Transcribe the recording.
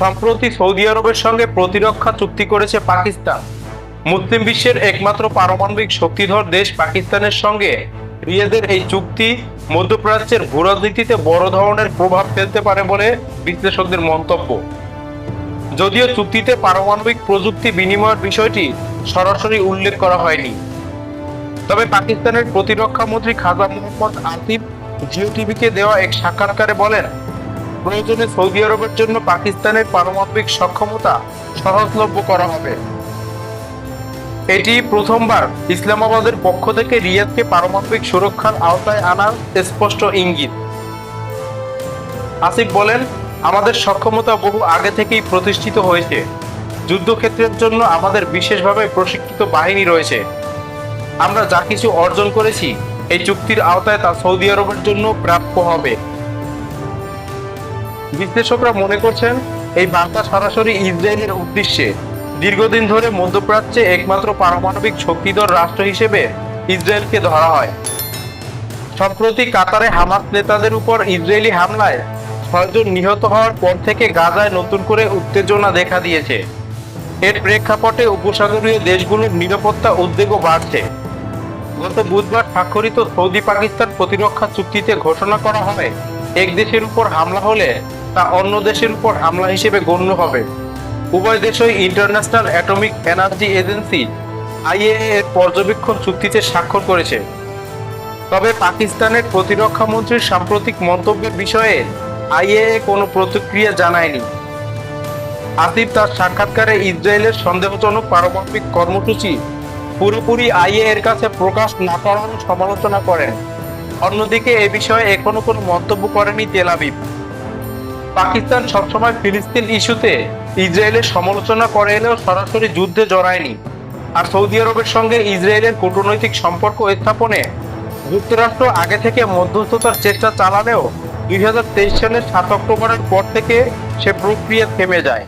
সম্প্রতি সৌদি আরবের সঙ্গে প্রতিরক্ষা চুক্তি করেছে পাকিস্তান। মুসলিম বিশ্বের একমাত্র পারমাণবিক শক্তিধর দেশ পাকিস্তানের সঙ্গে রিয়াদের এই চুক্তি মধ্যপ্রাচ্যের ভূরাজনীতিতে বড় ধরনের প্রভাব ফেলতে পারে বলে বিশ্লেষকদের মন্তব্য। যদিও চুক্তিতে পারমাণবিক প্রযুক্তি বিনিময়ের বিষয়টি সরাসরি উল্লেখ করা হয়নি। তবে পাকিস্তানের প্রতিরক্ষা মন্ত্রী খাজা মোহাম্মদ আসিফ জিও টিভিকে দেওয়া এক সাক্ষাৎকারে বলেন প্রয়োজনে সৌদি আরবের জন্য পাকিস্তানের পারমাণবিক সক্ষমতা সহজলভ্য করা হবে। এটি প্রথমবার ইসলামাবাদের পক্ষ থেকে রিয়াদকে পারমাণবিক সুরক্ষার আওতায় আনার স্পষ্ট ইঙ্গিত। আসিফ বলেন, আমাদের সক্ষমতা বহু আগে থেকেই প্রতিষ্ঠিত হয়েছে। যুদ্ধক্ষেত্রের জন্য আমাদের বিশেষভাবে প্রশিক্ষিত বাহিনী রয়েছে। আমরা যা কিছু অর্জন করেছি, এই চুক্তির আওতায় তা সৌদি আরবের জন্য প্রাপ্য হবে। বিশ্লেষকরা মনে করছেন, এই বার্তা সরাসরি ইসরায়েলের উদ্দেশ্যে। দীর্ঘদিন ধরে মধ্যপ্রাচ্যে একমাত্র পারমাণবিক শক্তিধর রাষ্ট্র হিসেবে ইসরায়েলকে ধরা হয়। সম্প্রতি কাতারে হামাস নেতাদের উপর ইসরায়েলি হামলায় ছয়জন নিহত হওয়ার পর থেকে গাজায় নতুন করে উত্তেজনা দেখা দিয়েছে। এর প্রেক্ষাপটে উপসাগরীয় দেশগুলোর নিরাপত্তা উদ্বেগও বাড়ছে। গত বুধবার স্বাক্ষরিত সৌদি পাকিস্তান প্রতিরক্ষা চুক্তিতে ঘোষণা করা হয় এক দেশের উপর হামলা হলে তা অন্য দেশের উপর হামলা হিসেবে গণ্য হবে। উভয় দেশই international atomic energy agency, IAEA এর পর্যবেক্ষণ চুক্তিতে স্বাক্ষর করেছে। তবে পাকিস্তানের প্রতিরক্ষা মন্ত্রীর সাম্প্রতিক মন্তব্যের বিষয়ে আইএএ কোনো প্রতিক্রিয়া জানায়নি। আসিফ তার সাক্ষাৎকারে ইসরায়েলের সন্দেহজনক পারমাণবিক কর্মসূচি পুরোপুরি আইএ এর কাছে প্রকাশ না করার সমালোচনা করেন। অন্যদিকে এ বিষয়ে এখনও কোনো মন্তব্য করেনি তেল আবিব। পাকিস্তান সবসময় ফিলিস্তিন ইস্যুতে ইসরায়েলের সমালোচনা করে এলেও সরাসরি যুদ্ধে জড়ায়নি। আর সৌদি আরবের সঙ্গে ইসরায়েলের কূটনৈতিক সম্পর্ক স্থাপনে যুক্তরাষ্ট্র আগে থেকে মধ্যস্থতার চেষ্টা চালালেও দুই হাজার তেইশ সালের সাত অক্টোবরের পর থেকে সে প্রক্রিয়া থেমে যায়।